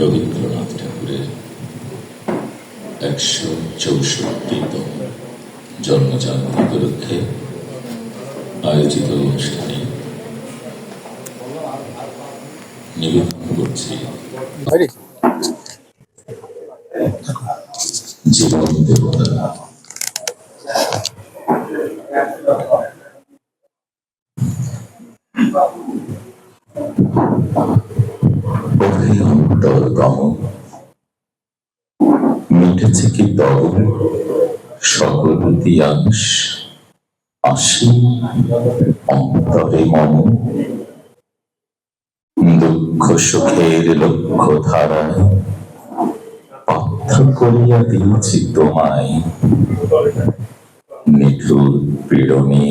রবীন্দ্রনাথ ঠাকুরের একশো চৌষট্টিতম জন্মজয়ন্তী উপলক্ষে আয়োজিত অনুষ্ঠানে নিবেদন করছি। জীবন দেবতা। ওহে অন্তর গম মিটেছে কি তব সকল তিয়াস আসি, অন্তরে মম দুঃখ সুখের লক্ষ্য ধারায় পাত্র করিয়া দিয়েছি তোমায়। নিঠুর পীড়নে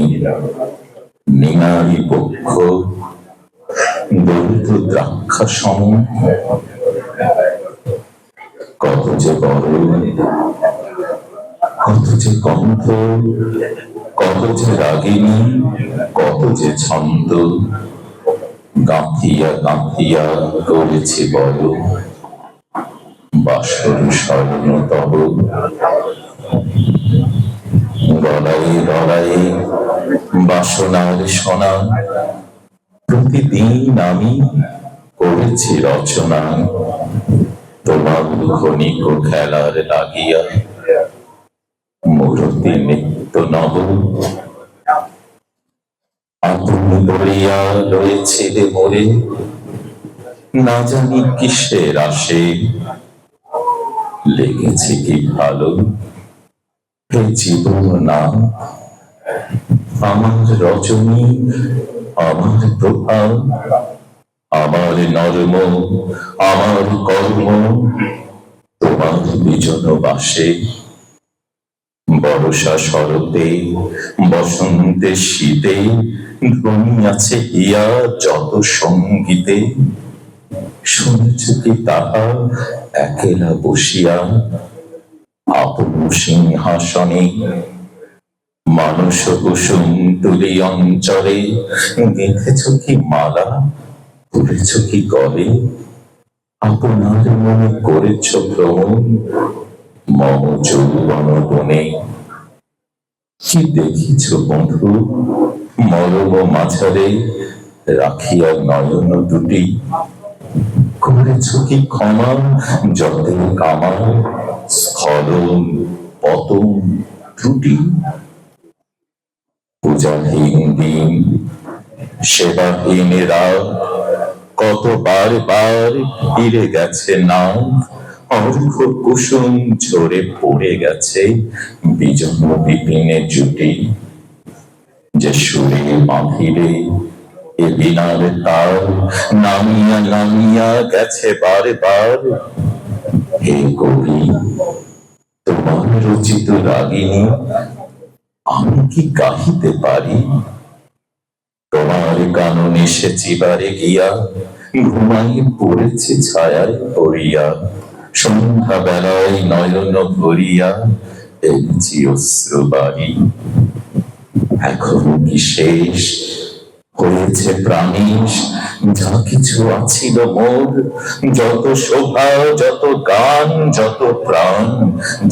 নিনারী পক্ষ দ্রাক্ষা সম কত যে বড়, কত যে গন্ধ কত যে রাগিনী কত যে ছন্দ, গাঁথিয়া গাঁথিয়া করেছে বড়। বাসর স্বর্ণ তব। গলায় গলায় বাসনার সোনা। প্রতিদিন আমি করেছি রচনা। তোমার ক্ষণিক খেলার লাগিয়া, মূর্তি নিত্য নব। মোরে, না জানি কিসের আসে। লেগেছে কি ভালো? জীবন না, আমার রজনী আমার প্রভাব, আমার নর্ম, আমার কর্ম, তোমার বিজন বাসে, বর্ষা শরতে, বসন্তে শীতে ধ্বনি আছে ইয়া যত সঙ্গীতে, শুনেছ কি তাহা একেলা বসিয়া, আপন সিংহাসনে মানুষ কুসুম তুলি অঞ্চলে গেঁথেছ কি মালা তুলেছ কি গলে। আপনার মনে করেছ ভ্রমণ মম বনে। কি দেখিছ বন্ধু, মরম মাঝারে রাখিয়া নয়ন দুটি। করেছ কি ক্ষমা যতে কামার স্খলন, পতন ত্রুটি পূজাহীন দিন, সেবাহীন রাত, কতবার বার ফিরে গেছে না অর্ঘ কুসুম ঝরে পড়ে গেছে বিজন বিপিনের জুটি। যে সুরে বাঁধিরে এ বিনার তার নামিয়া নামিয়া গেছে বারে বার। হে কবি, তোমার রচিত রাগিনী আমি কি গাহিতে পারি? তোমার কানন এসেছি, বারে গিয়া। ঘুমাই পড়েছি, ছায়ায় পড়িয়া। সন্ধ্যা বেলায় নয়ন ভরিয়া এনেছি অশ্র বাড়ি। এখন কি শেষ? হয়েছে প্রাণীশ, যা কিছু আছিল মোর। যত শোভা, যত গান, যত প্রাণ,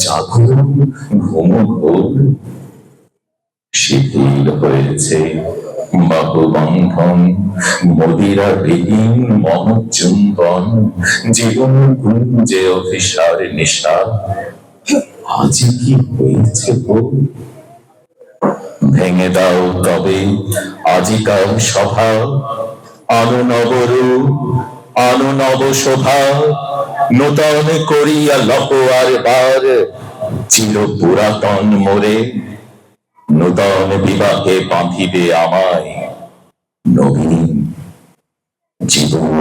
জাগরণ ঘুম ঘোর শিথিল হয়েছে বাহুবন্ধন মদিরা বিহীন মনচুম্বন, জীবন গুঞ্জে অভিসার নিশা। আজ কি হয়েছে ভেঙে দাও তবে আজিকার সভা। আলো নবরু আলো নব শোভা। নূতন করিয়া লহ আর বার। চির পুরাতন মোরে নূতন বিবাহে বাঁধিবে আমায়। নবীন জীবন